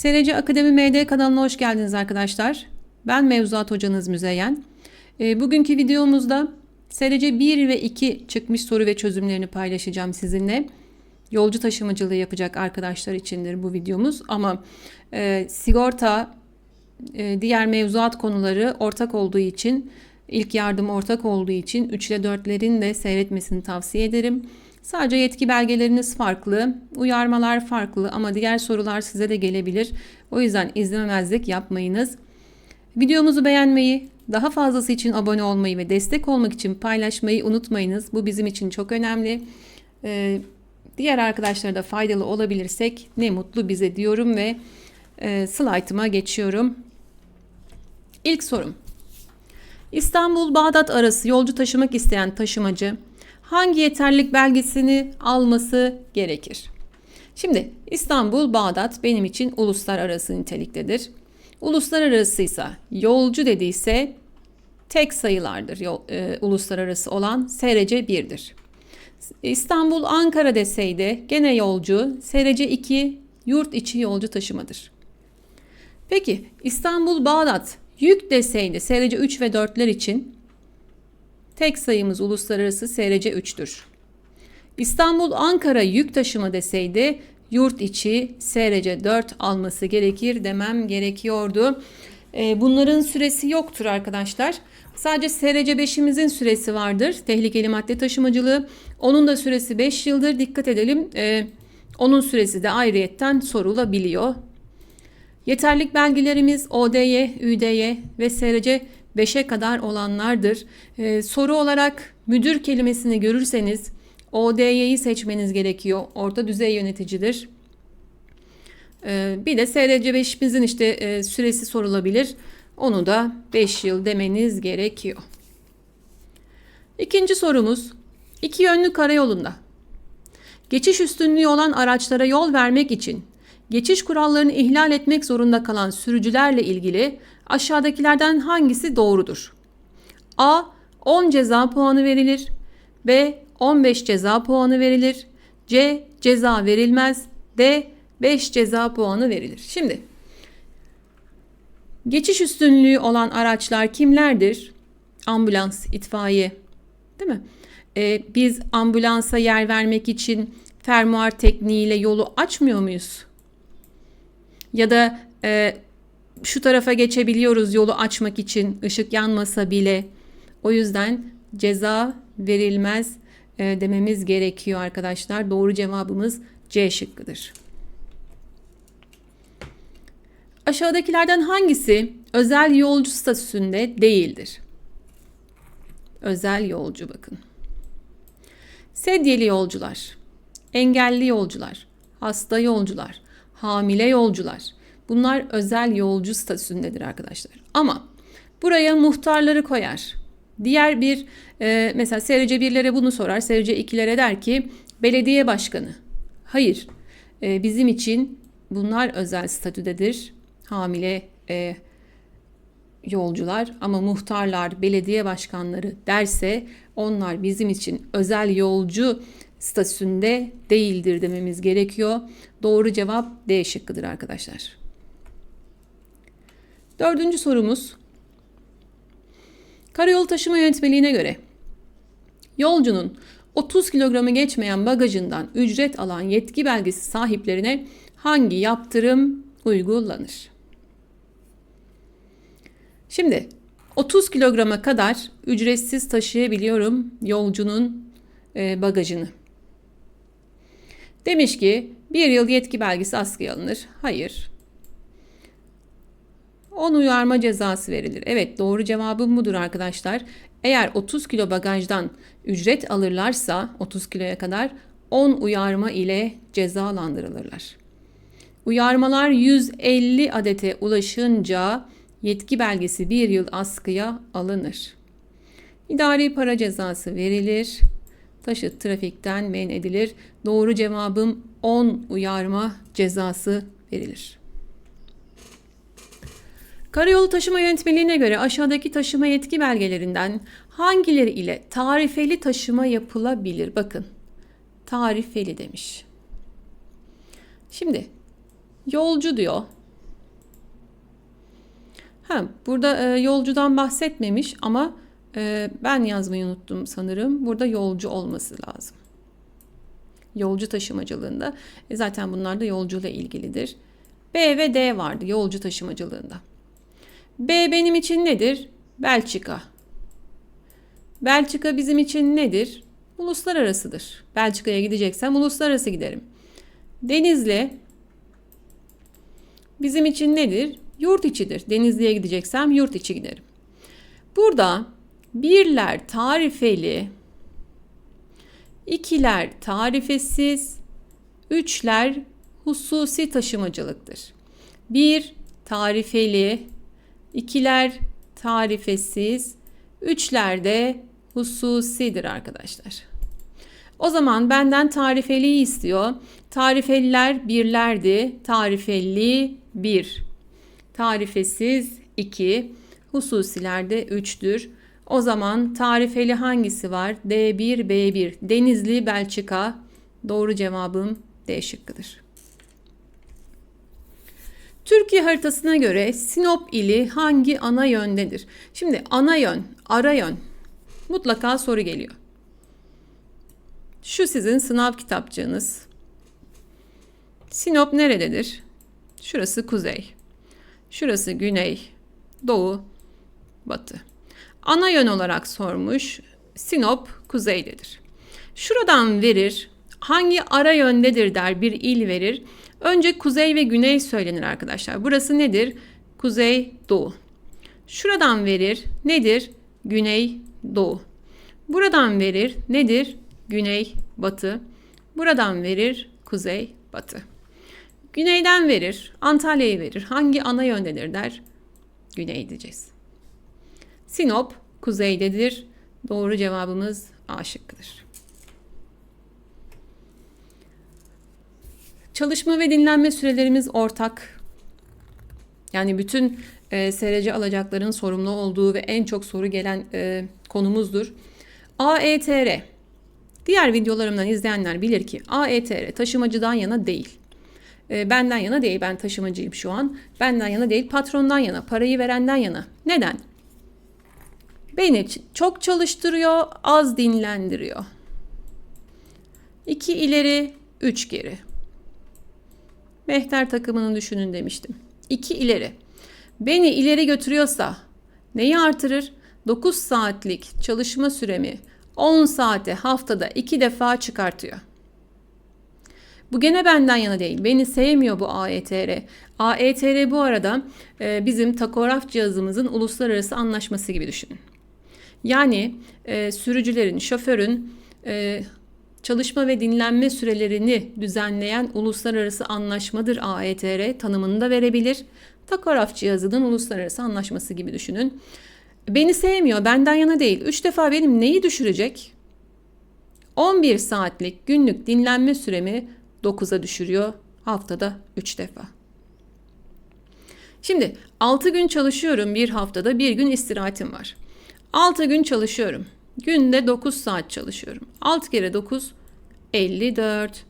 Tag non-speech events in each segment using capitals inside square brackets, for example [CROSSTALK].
SRC Akademi MD kanalına hoş geldiniz arkadaşlar. Ben mevzuat hocanız Müzeyyen. E, bugünkü videomuzda SRC 1 ve 2 çıkmış soru ve çözümlerini paylaşacağım sizinle. Yolcu taşımacılığı yapacak arkadaşlar içindir bu videomuz ama e, sigorta, e, diğer mevzuat konuları ortak olduğu için, ilk yardım ortak olduğu için 3 ile 4'lerin de seyretmesini tavsiye ederim. Sadece yetki belgeleriniz farklı, uyarmalar farklı ama diğer sorular size de gelebilir. O yüzden izlememezlik yapmayınız. Videomuzu beğenmeyi, daha fazlası için abone olmayı ve destek olmak için paylaşmayı unutmayınız. Bu bizim için çok önemli. Ee, diğer arkadaşlara da faydalı olabilirsek ne mutlu bize diyorum ve e, slaytıma geçiyorum. İlk sorum. İstanbul-Bağdat arası yolcu taşımak isteyen taşımacı hangi yeterlilik belgesini alması gerekir? Şimdi İstanbul Bağdat benim için uluslararası niteliktedir. Uluslararasıysa yolcu dediyse tek sayılardır yol, e, uluslararası olan SRC 1'dir. İstanbul Ankara deseydi gene yolcu SRC 2 yurt içi yolcu taşımadır. Peki İstanbul Bağdat yük deseydi SRC 3 ve 4'ler için Tek sayımız uluslararası SRC 3'tür. İstanbul Ankara yük taşıma deseydi yurt içi SRC 4 alması gerekir demem gerekiyordu. Ee, bunların süresi yoktur arkadaşlar. Sadece SRC 5'imizin süresi vardır. Tehlikeli madde taşımacılığı. Onun da süresi 5 yıldır. Dikkat edelim. Ee, onun süresi de ayrıyetten sorulabiliyor. Yeterlik belgelerimiz ODY, ÜDY ve SRC 5'e kadar olanlardır. Ee, soru olarak müdür kelimesini görürseniz ODY'yi seçmeniz gerekiyor. Orta düzey yöneticidir. Ee, bir de SRC 5'imizin işte e, süresi sorulabilir. Onu da 5 yıl demeniz gerekiyor. İkinci sorumuz iki yönlü karayolunda geçiş üstünlüğü olan araçlara yol vermek için geçiş kurallarını ihlal etmek zorunda kalan sürücülerle ilgili aşağıdakilerden hangisi doğrudur? A. 10 ceza puanı verilir. B. 15 ceza puanı verilir. C. Ceza verilmez. D. 5 ceza puanı verilir. Şimdi geçiş üstünlüğü olan araçlar kimlerdir? Ambulans, itfaiye. Değil mi? Ee, biz ambulansa yer vermek için fermuar tekniğiyle yolu açmıyor muyuz? Ya da e, şu tarafa geçebiliyoruz yolu açmak için ışık yanmasa bile. O yüzden ceza verilmez e, dememiz gerekiyor arkadaşlar. Doğru cevabımız C şıkkıdır. Aşağıdakilerden hangisi özel yolcu statüsünde değildir? Özel yolcu bakın. Sedyeli yolcular, engelli yolcular, hasta yolcular, hamile yolcular, Bunlar özel yolcu statüsündedir arkadaşlar. Ama buraya muhtarları koyar. Diğer bir e, mesela SRC 1'lere bunu sorar. SRC 2'lere der ki belediye başkanı. Hayır. E, bizim için bunlar özel statüdedir. Hamile e, yolcular ama muhtarlar, belediye başkanları derse onlar bizim için özel yolcu statüsünde değildir dememiz gerekiyor. Doğru cevap D şıkkıdır arkadaşlar. Dördüncü sorumuz. Karayolu taşıma yönetmeliğine göre yolcunun 30 kilogramı geçmeyen bagajından ücret alan yetki belgesi sahiplerine hangi yaptırım uygulanır? Şimdi 30 kilograma kadar ücretsiz taşıyabiliyorum yolcunun e, bagajını. Demiş ki bir yıl yetki belgesi askıya alınır. Hayır. 10 uyarma cezası verilir. Evet doğru cevabım budur arkadaşlar. Eğer 30 kilo bagajdan ücret alırlarsa 30 kiloya kadar 10 uyarma ile cezalandırılırlar. Uyarmalar 150 adete ulaşınca yetki belgesi bir yıl askıya alınır. İdari para cezası verilir. Taşıt trafikten men edilir. Doğru cevabım 10 uyarma cezası verilir. Karayolu taşıma yönetmeliğine göre aşağıdaki taşıma yetki belgelerinden hangileri ile tarifeli taşıma yapılabilir? Bakın. Tarifeli demiş. Şimdi yolcu diyor. Ha, burada e, yolcudan bahsetmemiş ama e, ben yazmayı unuttum sanırım. Burada yolcu olması lazım. Yolcu taşımacılığında. E, zaten bunlar da yolcuyla ilgilidir. B ve D vardı yolcu taşımacılığında. B benim için nedir? Belçika. Belçika bizim için nedir? Uluslararasıdır. Belçika'ya gideceksem uluslararası giderim. Denizli bizim için nedir? Yurt içidir. Denizli'ye gideceksem yurt içi giderim. Burada birler tarifeli, ikiler tarifesiz, üçler hususi taşımacılıktır. Bir tarifeli, ikiler tarifesiz, üçler de hususidir arkadaşlar. O zaman benden tarifeliyi istiyor. Tarifeliler birlerdi. Tarifeli bir. Tarifesiz iki. Hususilerde üçtür. O zaman tarifeli hangisi var? D1, B1. Denizli, Belçika. Doğru cevabım D şıkkıdır. Türkiye haritasına göre Sinop ili hangi ana yöndedir? Şimdi ana yön, ara yön mutlaka soru geliyor. Şu sizin sınav kitapçığınız. Sinop nerededir? Şurası kuzey. Şurası güney, doğu, batı. Ana yön olarak sormuş. Sinop kuzeydedir. Şuradan verir. Hangi ara yöndedir der bir il verir. Önce kuzey ve güney söylenir arkadaşlar. Burası nedir? Kuzey, doğu. Şuradan verir. Nedir? Güney, doğu. Buradan verir. Nedir? Güney, batı. Buradan verir. Kuzey, batı. Güneyden verir. Antalya'yı verir. Hangi ana yöndedir der. Güney diyeceğiz. Sinop kuzeydedir. Doğru cevabımız A şıkkıdır. Çalışma ve dinlenme sürelerimiz ortak. Yani bütün e, SRC alacakların sorumlu olduğu ve en çok soru gelen e, konumuzdur. AETR. Diğer videolarımdan izleyenler bilir ki AETR taşımacıdan yana değil. E, benden yana değil, ben taşımacıyım şu an. Benden yana değil, patrondan yana, parayı verenden yana. Neden? Beni çok çalıştırıyor, az dinlendiriyor. İki ileri, üç geri. Mehter takımını düşünün demiştim. İki ileri. Beni ileri götürüyorsa neyi artırır? 9 saatlik çalışma süremi 10 saate haftada 2 defa çıkartıyor. Bu gene benden yana değil. Beni sevmiyor bu AETR. AETR bu arada e, bizim takograf cihazımızın uluslararası anlaşması gibi düşünün. Yani e, sürücülerin, şoförün e, çalışma ve dinlenme sürelerini düzenleyen uluslararası anlaşmadır AETR tanımını da verebilir. Takograf cihazının uluslararası anlaşması gibi düşünün. Beni sevmiyor, benden yana değil. 3 defa benim neyi düşürecek? 11 saatlik günlük dinlenme süremi 9'a düşürüyor haftada 3 defa. Şimdi 6 gün çalışıyorum bir haftada bir gün istirahatim var. 6 gün çalışıyorum. Günde 9 saat çalışıyorum. 6 kere 9 54.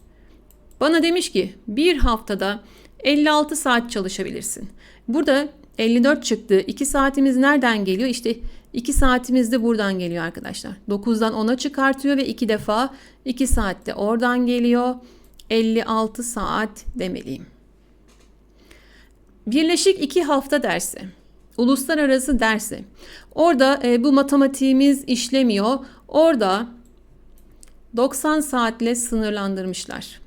Bana demiş ki bir haftada 56 saat çalışabilirsin. Burada 54 çıktı. 2 saatimiz nereden geliyor? İşte 2 saatimiz de buradan geliyor arkadaşlar. 9'dan 10'a çıkartıyor ve 2 defa 2 saatte oradan geliyor. 56 saat demeliyim. Birleşik 2 hafta dersi. Uluslararası dersi. Orada e, bu matematiğimiz işlemiyor. Orada 90 saatle sınırlandırmışlar.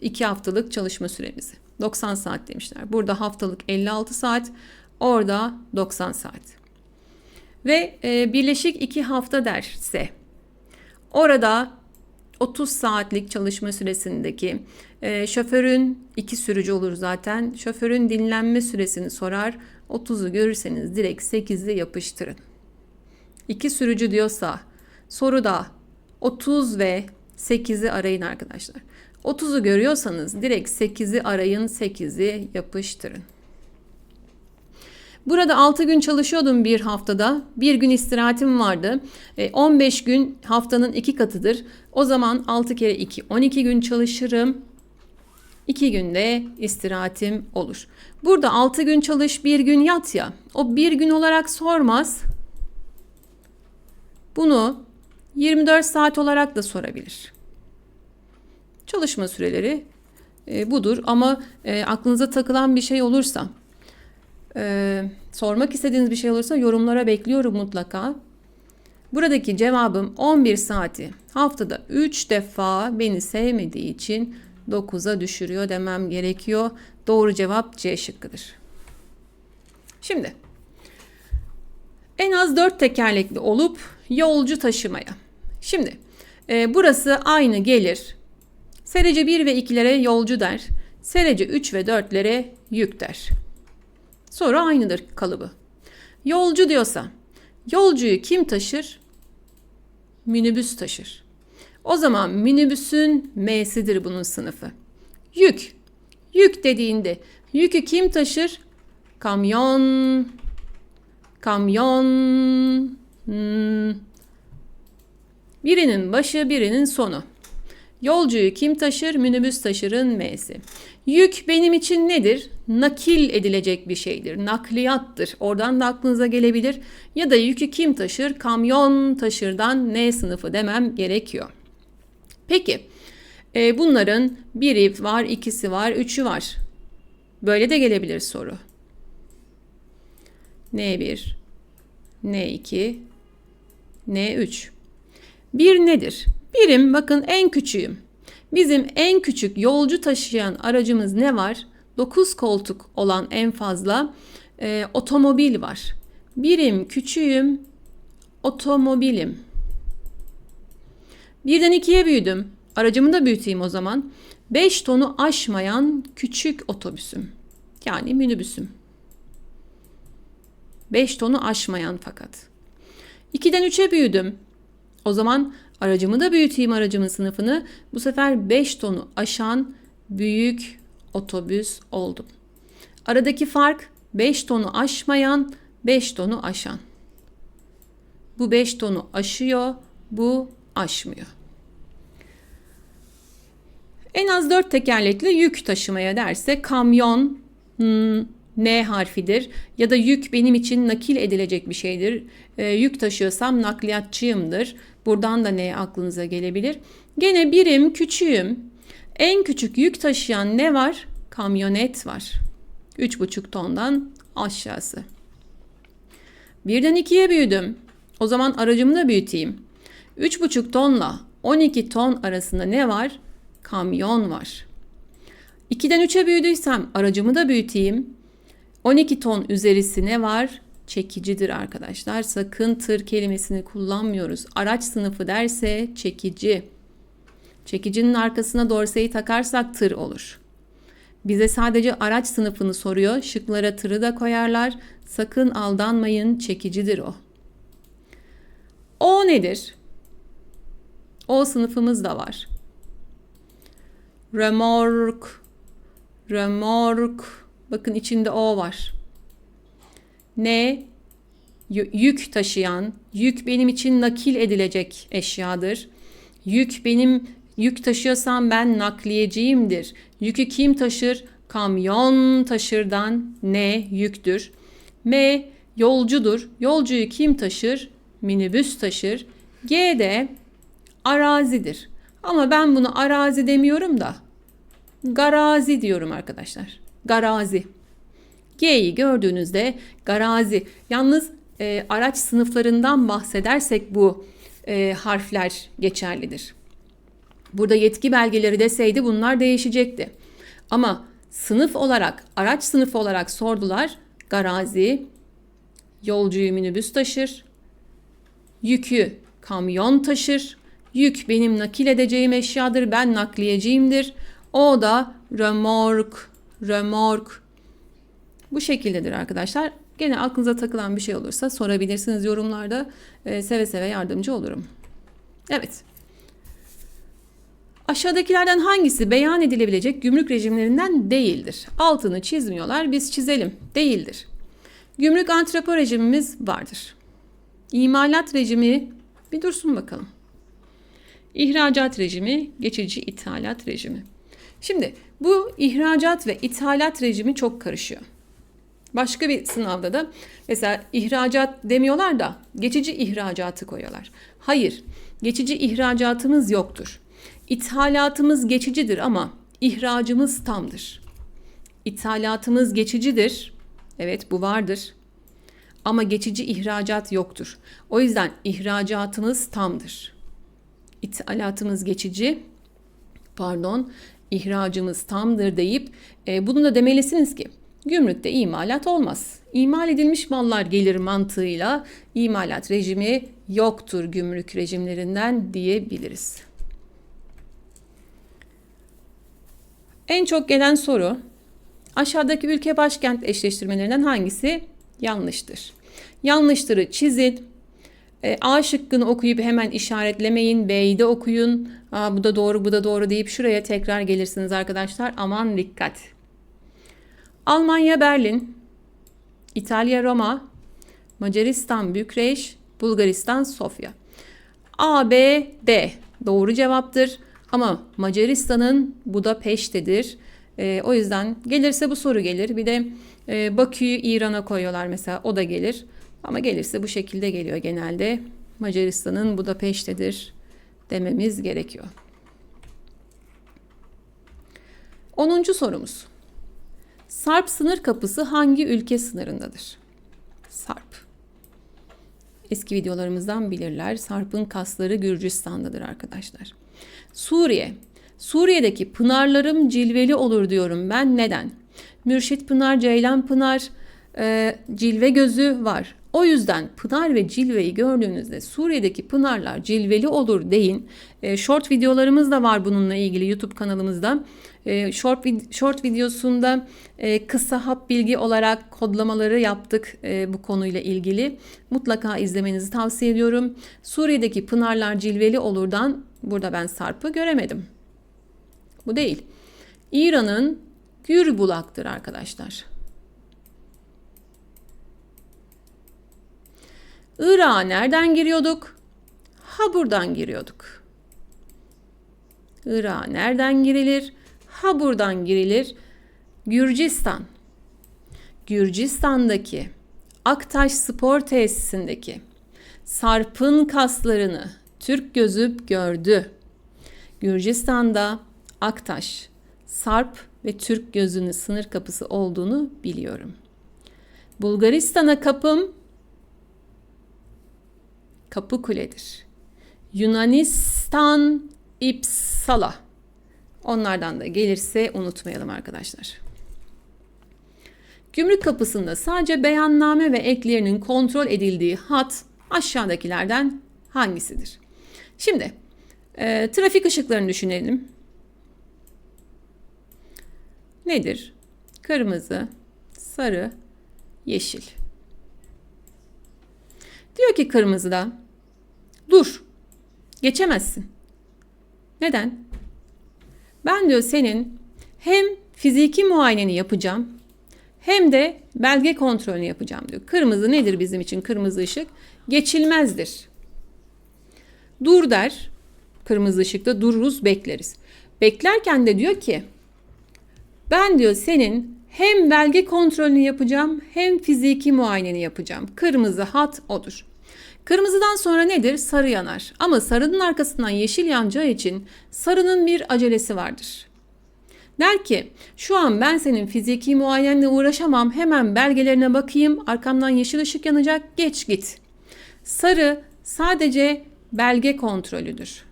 2 haftalık çalışma süremizi. 90 saat demişler. Burada haftalık 56 saat, orada 90 saat. Ve e, birleşik 2 hafta derse orada 30 saatlik çalışma süresindeki e, şoförün iki sürücü olur zaten. Şoförün dinlenme süresini sorar. 30'u görürseniz direkt 8'i yapıştırın. İki sürücü diyorsa soruda 30 ve 8'i arayın arkadaşlar. 30'u görüyorsanız direkt 8'i arayın, 8'i yapıştırın. Burada 6 gün çalışıyordum bir haftada. Bir gün istirahatim vardı. 15 e, gün haftanın iki katıdır. O zaman 6 kere 2 12 gün çalışırım. 2 günde istirahatim olur. Burada 6 gün çalış, 1 gün yat ya. O 1 gün olarak sormaz. Bunu 24 saat olarak da sorabilir. Çalışma süreleri e, budur ama e, aklınıza takılan bir şey olursa, e, sormak istediğiniz bir şey olursa yorumlara bekliyorum mutlaka. Buradaki cevabım 11 saati haftada 3 defa beni sevmediği için 9'a düşürüyor demem gerekiyor. Doğru cevap C şıkkıdır. Şimdi en az 4 tekerlekli olup yolcu taşımaya. Şimdi e, burası aynı gelir. Serece 1 ve 2'lere yolcu der. Serece 3 ve 4'lere yük der. Soru aynıdır kalıbı. Yolcu diyorsa yolcuyu kim taşır? Minibüs taşır. O zaman minibüsün M'sidir bunun sınıfı. Yük. Yük dediğinde yükü kim taşır? Kamyon. Kamyon. Hmm. Birinin başı, birinin sonu. Yolcuyu kim taşır? Minibüs taşırın M'si. Yük benim için nedir? Nakil edilecek bir şeydir. Nakliyattır. Oradan da aklınıza gelebilir. Ya da yükü kim taşır? Kamyon taşırdan N sınıfı demem gerekiyor. Peki e, bunların biri var, ikisi var, üçü var. Böyle de gelebilir soru. N1, N2, N3. Bir nedir? Birim bakın en küçüğüm. Bizim en küçük yolcu taşıyan aracımız ne var? 9 koltuk olan en fazla e, otomobil var. Birim küçüğüm, otomobilim. Birden ikiye büyüdüm. Aracımı da büyüteyim o zaman. 5 tonu aşmayan küçük otobüsüm. Yani minibüsüm. 5 tonu aşmayan fakat. 2'den 3'e büyüdüm. O zaman aracımı da büyüteyim aracımın sınıfını. Bu sefer 5 tonu aşan büyük otobüs oldum. Aradaki fark 5 tonu aşmayan, 5 tonu aşan. Bu 5 tonu aşıyor, bu aşmıyor. En az 4 tekerlekli yük taşımaya derse kamyon hmm, N harfidir ya da yük benim için nakil edilecek bir şeydir. E, yük taşıyorsam nakliyatçıyımdır. Buradan da N aklınıza gelebilir. Gene birim küçüğüm. En küçük yük taşıyan ne var? Kamyonet var. 3,5 tondan aşağısı. Birden ikiye büyüdüm. O zaman aracımı da büyüteyim. 3,5 tonla 12 ton arasında ne var? Kamyon var. 2'den 3'e büyüdüysem aracımı da büyüteyim. 12 ton üzerisi ne var? Çekicidir arkadaşlar. Sakın tır kelimesini kullanmıyoruz. Araç sınıfı derse çekici. Çekicinin arkasına dorseyi takarsak tır olur. Bize sadece araç sınıfını soruyor. Şıklara tırı da koyarlar. Sakın aldanmayın çekicidir o. O nedir? O sınıfımız da var. Remork, remork. Bakın içinde o var. Ne? Yük taşıyan, yük benim için nakil edilecek eşyadır. Yük benim yük taşıyorsam ben nakliyeciyimdir. Yükü kim taşır? Kamyon taşırdan ne yüktür. M yolcudur. Yolcuyu kim taşır? Minibüs taşır. G de arazidir. Ama ben bunu arazi demiyorum da garazi diyorum arkadaşlar. Garazi. G'yi gördüğünüzde garazi. Yalnız e, araç sınıflarından bahsedersek bu e, harfler geçerlidir. Burada yetki belgeleri deseydi bunlar değişecekti. Ama sınıf olarak, araç sınıfı olarak sordular. Garazi, yolcuyu minibüs taşır, yükü kamyon taşır, yük benim nakil edeceğim eşyadır, ben nakliyeciyimdir. O da remork, remork. Bu şekildedir arkadaşlar. Gene aklınıza takılan bir şey olursa sorabilirsiniz yorumlarda. Ee, seve seve yardımcı olurum. Evet. Aşağıdakilerden hangisi beyan edilebilecek gümrük rejimlerinden değildir? Altını çizmiyorlar, biz çizelim. Değildir. Gümrük antrepo rejimimiz vardır. İmalat rejimi bir dursun bakalım. İhracat rejimi, geçici ithalat rejimi. Şimdi bu ihracat ve ithalat rejimi çok karışıyor. Başka bir sınavda da mesela ihracat demiyorlar da geçici ihracatı koyuyorlar. Hayır, geçici ihracatımız yoktur. İthalatımız geçicidir ama ihracımız tamdır. İthalatımız geçicidir. Evet bu vardır. Ama geçici ihracat yoktur. O yüzden ihracatımız tamdır. İthalatımız geçici, pardon, ihracımız tamdır deyip e, bunu da demelisiniz ki gümrükte imalat olmaz. İmal edilmiş mallar gelir mantığıyla imalat rejimi yoktur gümrük rejimlerinden diyebiliriz. En çok gelen soru aşağıdaki ülke başkent eşleştirmelerinden hangisi yanlıştır? Yanlıştırı çizin. E, A şıkkını okuyup hemen işaretlemeyin. B'yi de okuyun. Aa, bu da doğru, bu da doğru deyip şuraya tekrar gelirsiniz arkadaşlar. Aman dikkat. Almanya Berlin, İtalya Roma, Macaristan Bükreş, Bulgaristan Sofya. A, B, D doğru cevaptır. Ama Macaristan'ın Budapeşte'dir. E, o yüzden gelirse bu soru gelir. Bir de e, Bakü'yü İran'a koyuyorlar mesela o da gelir. Ama gelirse bu şekilde geliyor genelde. Macaristan'ın Budapeşte'dir dememiz gerekiyor. 10. sorumuz. Sarp sınır kapısı hangi ülke sınırındadır? Sarp. Eski videolarımızdan bilirler. Sarp'ın kasları Gürcistan'dadır arkadaşlar. Suriye. Suriye'deki pınarlarım cilveli olur diyorum ben. Neden? Mürşit Pınar, Ceylan Pınar, e, cilve gözü var. O yüzden pınar ve cilveyi gördüğünüzde Suriye'deki pınarlar cilveli olur deyin. E, short videolarımız da var bununla ilgili YouTube kanalımızda. E, short, short videosunda e, kısa hap bilgi olarak kodlamaları yaptık e, bu konuyla ilgili. Mutlaka izlemenizi tavsiye ediyorum. Suriye'deki pınarlar cilveli olurdan burada ben sarpı göremedim. Bu değil. İran'ın Gürbulak'tır arkadaşlar. Irak'a nereden giriyorduk? Ha buradan giriyorduk. Irak'a nereden girilir? Ha buradan girilir. Gürcistan. Gürcistan'daki Aktaş Spor Tesisindeki Sarp'ın kaslarını Türk gözüp gördü. Gürcistan'da Aktaş, Sarp ve Türk gözünü sınır kapısı olduğunu biliyorum. Bulgaristan'a kapım Kapı Kule'dir. Yunanistan İpsala. Onlardan da gelirse unutmayalım arkadaşlar. Gümrük kapısında sadece beyanname ve eklerinin kontrol edildiği hat aşağıdakilerden hangisidir? Şimdi e, trafik ışıklarını düşünelim. Nedir? Kırmızı, sarı, yeşil. Diyor ki kırmızıda dur geçemezsin. Neden? Ben diyor senin hem fiziki muayeneni yapacağım hem de belge kontrolünü yapacağım diyor. Kırmızı nedir bizim için kırmızı ışık? Geçilmezdir. Dur der. Kırmızı ışıkta dururuz bekleriz. Beklerken de diyor ki ben diyor senin hem belge kontrolünü yapacağım hem fiziki muayeneni yapacağım. Kırmızı hat odur. Kırmızıdan sonra nedir? Sarı yanar. Ama sarının arkasından yeşil yanacağı için sarının bir acelesi vardır. Der ki şu an ben senin fiziki muayenle uğraşamam hemen belgelerine bakayım arkamdan yeşil ışık yanacak geç git. Sarı sadece belge kontrolüdür.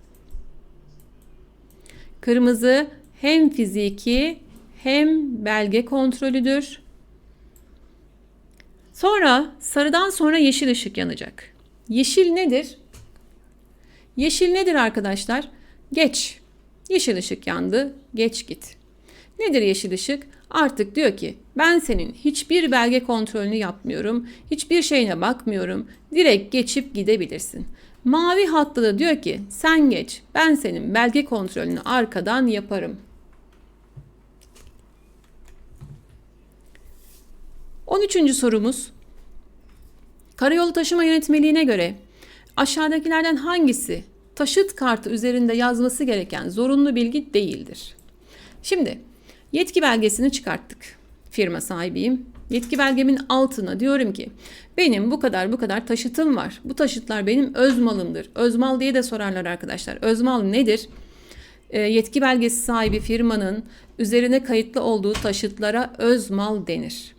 Kırmızı hem fiziki hem belge kontrolüdür. Sonra sarıdan sonra yeşil ışık yanacak. Yeşil nedir? Yeşil nedir arkadaşlar? Geç. Yeşil ışık yandı. Geç git. Nedir yeşil ışık? Artık diyor ki ben senin hiçbir belge kontrolünü yapmıyorum. Hiçbir şeyine bakmıyorum. Direkt geçip gidebilirsin. Mavi hatta da diyor ki sen geç. Ben senin belge kontrolünü arkadan yaparım. 13. sorumuz Karayolu taşıma yönetmeliğine göre aşağıdakilerden hangisi taşıt kartı üzerinde yazması gereken zorunlu bilgi değildir? Şimdi yetki belgesini çıkarttık. Firma sahibiyim. Yetki belgemin altına diyorum ki benim bu kadar bu kadar taşıtım var. Bu taşıtlar benim öz malımdır. Öz mal diye de sorarlar arkadaşlar. Öz mal nedir? E, yetki belgesi sahibi firmanın üzerine kayıtlı olduğu taşıtlara öz mal denir.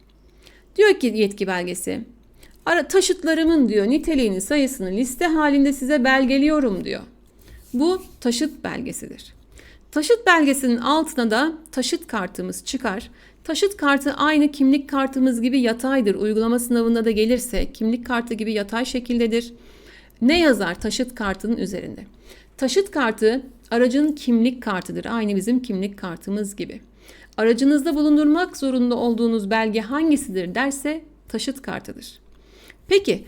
Diyor ki yetki belgesi Ara, taşıtlarımın diyor niteliğini sayısını liste halinde size belgeliyorum diyor. Bu taşıt belgesidir. Taşıt belgesinin altına da taşıt kartımız çıkar. Taşıt kartı aynı kimlik kartımız gibi yataydır. Uygulama sınavında da gelirse kimlik kartı gibi yatay şekildedir. Ne yazar taşıt kartının üzerinde? Taşıt kartı aracın kimlik kartıdır. Aynı bizim kimlik kartımız gibi. Aracınızda bulundurmak zorunda olduğunuz belge hangisidir derse taşıt kartıdır. Peki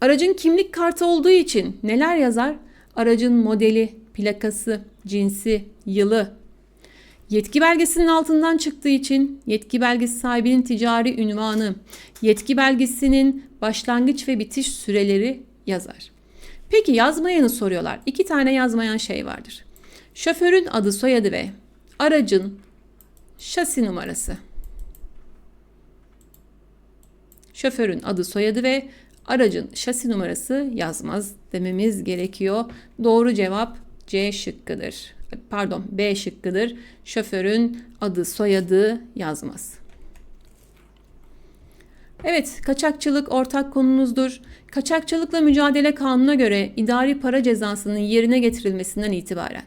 aracın kimlik kartı olduğu için neler yazar? Aracın modeli, plakası, cinsi, yılı. Yetki belgesinin altından çıktığı için yetki belgesi sahibinin ticari ünvanı, yetki belgesinin başlangıç ve bitiş süreleri yazar. Peki yazmayanı soruyorlar. İki tane yazmayan şey vardır. Şoförün adı, soyadı ve aracın şasi numarası. Şoförün adı, soyadı ve aracın şasi numarası yazmaz dememiz gerekiyor. Doğru cevap C şıkkıdır. Pardon B şıkkıdır. Şoförün adı, soyadı yazmaz. Evet, kaçakçılık ortak konumuzdur. Kaçakçılıkla mücadele kanuna göre idari para cezasının yerine getirilmesinden itibaren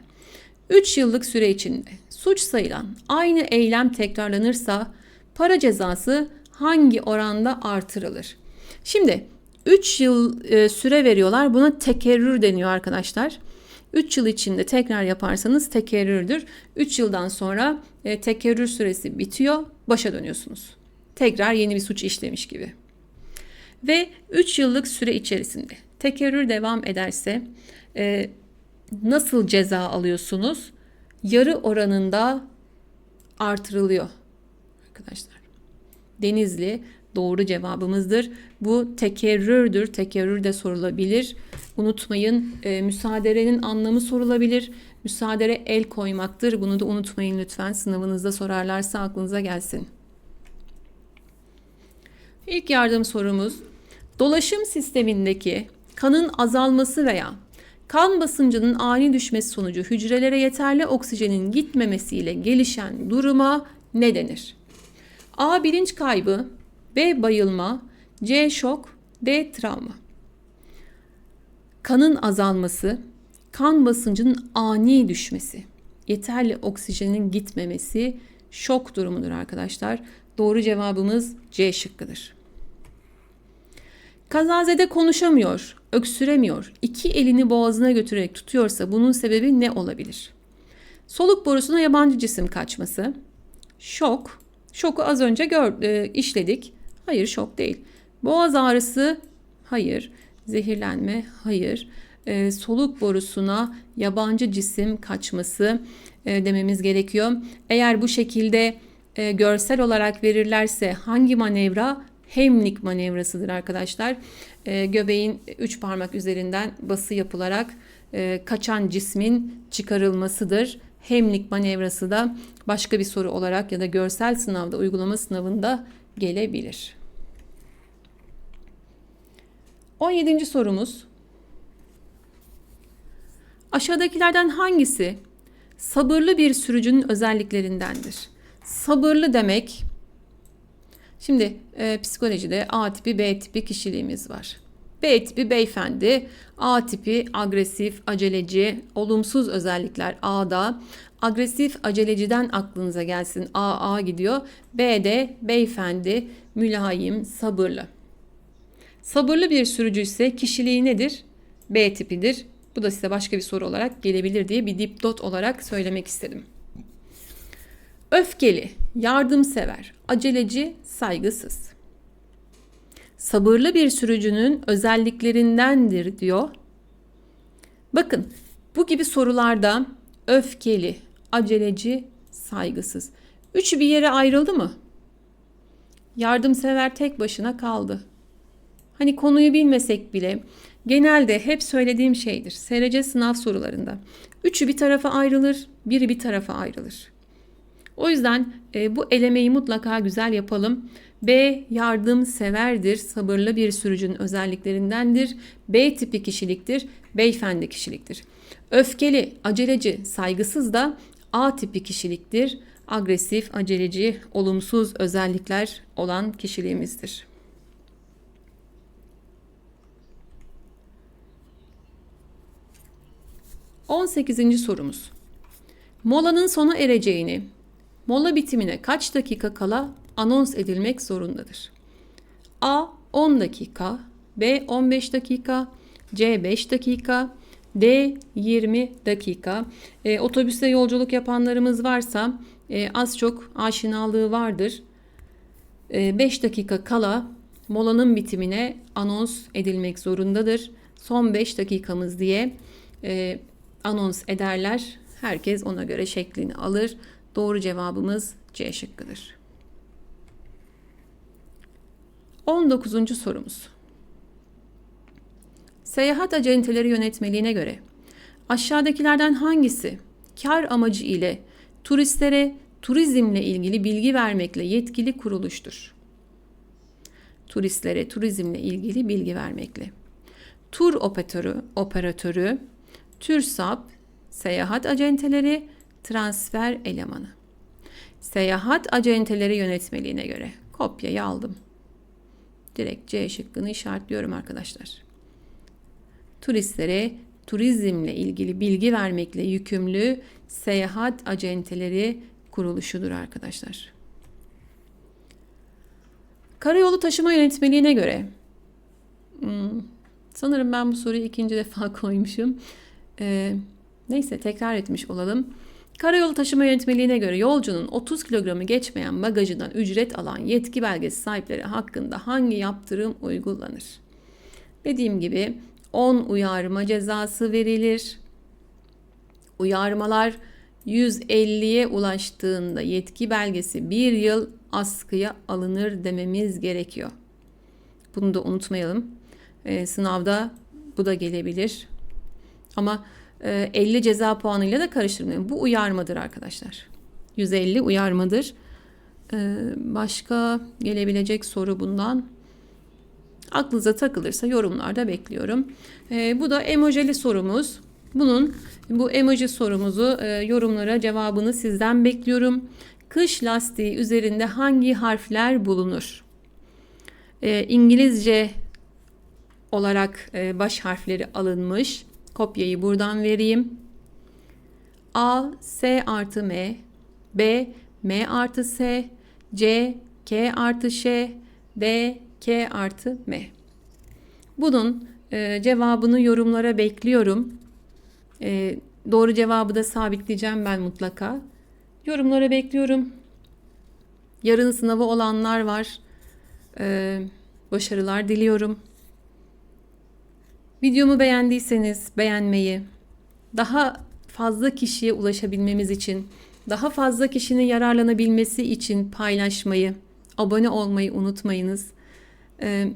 3 yıllık süre içinde suç sayılan aynı eylem tekrarlanırsa para cezası hangi oranda artırılır? Şimdi 3 yıl e, süre veriyorlar. Buna tekerrür deniyor arkadaşlar. 3 yıl içinde tekrar yaparsanız tekerrürdür. 3 yıldan sonra e, tekerrür süresi bitiyor. Başa dönüyorsunuz. Tekrar yeni bir suç işlemiş gibi. Ve 3 yıllık süre içerisinde tekerrür devam ederse e, nasıl ceza alıyorsunuz? Yarı oranında artırılıyor arkadaşlar. Denizli doğru cevabımızdır. Bu tekerrürdür. Tekerrür de sorulabilir. Unutmayın e, müsaaderenin anlamı sorulabilir. Müsaadere el koymaktır. Bunu da unutmayın lütfen. Sınavınızda sorarlarsa aklınıza gelsin. İlk yardım sorumuz. Dolaşım sistemindeki kanın azalması veya kan basıncının ani düşmesi sonucu hücrelere yeterli oksijenin gitmemesiyle gelişen duruma ne denir? A. Bilinç kaybı B. Bayılma C. Şok D. Travma Kanın azalması, kan basıncının ani düşmesi, yeterli oksijenin gitmemesi şok durumudur arkadaşlar. Doğru cevabımız C şıkkıdır. Kazazede konuşamıyor, öksüremiyor, iki elini boğazına götürerek tutuyorsa bunun sebebi ne olabilir? Soluk borusuna yabancı cisim kaçması, şok, şoku az önce gör, e, işledik. Hayır şok değil. Boğaz ağrısı, hayır. Zehirlenme, hayır. E, soluk borusuna yabancı cisim kaçması e, dememiz gerekiyor. Eğer bu şekilde e, görsel olarak verirlerse hangi manevra? Hemlik manevrasıdır arkadaşlar. E, göbeğin üç parmak üzerinden bası yapılarak e, kaçan cismin çıkarılmasıdır. Hemlik manevrası da başka bir soru olarak ya da görsel sınavda, uygulama sınavında gelebilir. 17. sorumuz. Aşağıdakilerden hangisi sabırlı bir sürücünün özelliklerindendir? Sabırlı demek Şimdi e, psikolojide A tipi, B tipi kişiliğimiz var. B tipi beyefendi, A tipi agresif, aceleci, olumsuz özellikler A'da. Agresif aceleciden aklınıza gelsin. A A gidiyor. B de beyefendi, mülayim, sabırlı. Sabırlı bir sürücü ise kişiliği nedir? B tipidir. Bu da size başka bir soru olarak gelebilir diye bir dipdot olarak söylemek istedim. Öfkeli, yardımsever, aceleci, saygısız. Sabırlı bir sürücünün özelliklerindendir diyor. Bakın bu gibi sorularda öfkeli, aceleci, saygısız. Üçü bir yere ayrıldı mı? Yardımsever tek başına kaldı. Hani konuyu bilmesek bile genelde hep söylediğim şeydir. SRC sınav sorularında. Üçü bir tarafa ayrılır, biri bir tarafa ayrılır. O yüzden e, bu elemeyi mutlaka güzel yapalım. B yardımseverdir, sabırlı bir sürücünün özelliklerindendir. B tipi kişiliktir, beyefendi kişiliktir. Öfkeli, aceleci, saygısız da A tipi kişiliktir. Agresif, aceleci, olumsuz özellikler olan kişiliğimizdir. On sekizinci sorumuz. Molanın sona ereceğini, mola bitimine kaç dakika kala anons edilmek zorundadır? A 10 dakika, B 15 dakika, C 5 dakika, D 20 dakika. E, otobüste yolculuk yapanlarımız varsa e, az çok aşinalığı vardır. 5 e, dakika kala molanın bitimine anons edilmek zorundadır. Son 5 dakikamız diye e, anons ederler. Herkes ona göre şeklini alır. Doğru cevabımız C şıkkıdır. 19. sorumuz. Seyahat acenteleri yönetmeliğine göre aşağıdakilerden hangisi kar amacı ile turistlere turizmle ilgili bilgi vermekle yetkili kuruluştur? Turistlere turizmle ilgili bilgi vermekle. Tur operatörü, operatörü, TÜRSAP, seyahat acenteleri, transfer elemanı. Seyahat acenteleri yönetmeliğine göre kopyayı aldım. Direkt C şıkkını işaretliyorum arkadaşlar. Turistlere turizmle ilgili bilgi vermekle yükümlü seyahat acenteleri kuruluşudur arkadaşlar. Karayolu taşıma yönetmeliğine göre hmm, sanırım ben bu soruyu ikinci defa [LAUGHS] koymuşum. Ee, neyse tekrar etmiş olalım. Karayolu taşıma yönetmeliğine göre yolcunun 30 kilogramı geçmeyen bagajından ücret alan yetki belgesi sahipleri hakkında hangi yaptırım uygulanır? Dediğim gibi 10 uyarma cezası verilir. Uyarmalar 150'ye ulaştığında yetki belgesi bir yıl askıya alınır dememiz gerekiyor. Bunu da unutmayalım. Ee, sınavda bu da gelebilir. Ama 50 e, ceza puanıyla da karıştırmayın. Bu uyarmadır arkadaşlar. 150 uyarmadır. Ee, başka gelebilecek soru bundan. Aklınıza takılırsa yorumlarda bekliyorum. Ee, bu da emojili sorumuz. Bunun bu emoji sorumuzu e, yorumlara cevabını sizden bekliyorum. Kış lastiği üzerinde hangi harfler bulunur? E, İngilizce olarak e, baş harfleri alınmış. Kopyayı buradan vereyim. A, S artı M, B, M artı S, C, K artı Ş, D, K artı M. Bunun e, cevabını yorumlara bekliyorum. E, doğru cevabı da sabitleyeceğim ben mutlaka. Yorumlara bekliyorum. Yarın sınavı olanlar var. E, başarılar diliyorum. Videomu beğendiyseniz beğenmeyi, daha fazla kişiye ulaşabilmemiz için, daha fazla kişinin yararlanabilmesi için paylaşmayı, abone olmayı unutmayınız. Ee,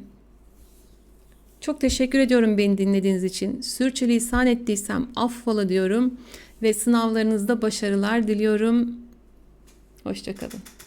çok teşekkür ediyorum beni dinlediğiniz için. Sürçülisan ettiysem affola diyorum ve sınavlarınızda başarılar diliyorum. Hoşçakalın.